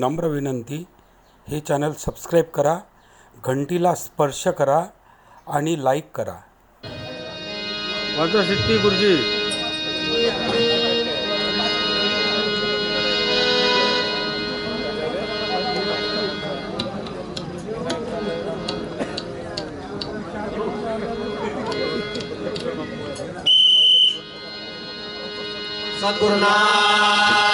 नम्र विनंती हे चॅनल सबस्क्राईब करा घंटीला स्पर्श करा आणि लाईक करा. सिट्टी गुरुजी. सद्गुरुनाथ